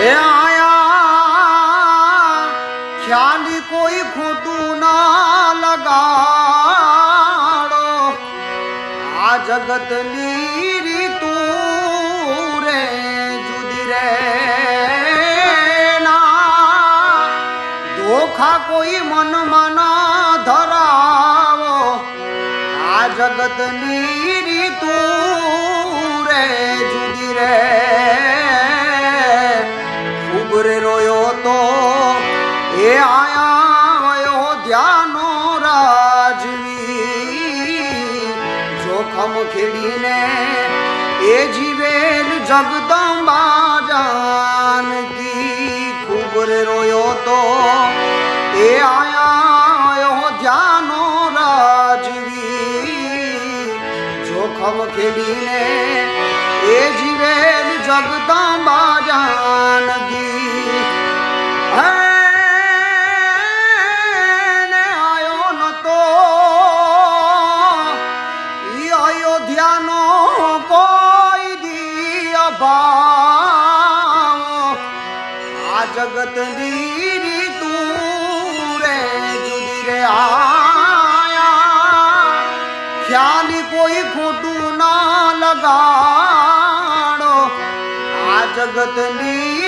એ આયા, ખ્યાલી કોઈ ખોટું ના લગાડો. આ જગતની રીતું રે, જુદી રે ના. ધોખા કોઈ મનમાં ના રીતું એ આયા અયોધ્યાનો રાજવી. જોખમ ખેડીને એ જીવેલ જગદંબા જાનકી. ખૂબ રોયો તો એ આયા અયોધ્યાનો રાજવી. જોખમ ખેડીને એ જીવેલ અયોધ્યાનો કોઈ દી અભાવ આ જગતની રીતું રે જુદી રે આયા ખ્યાલી કોઈ ખોટું ના લગાડો આ જગતની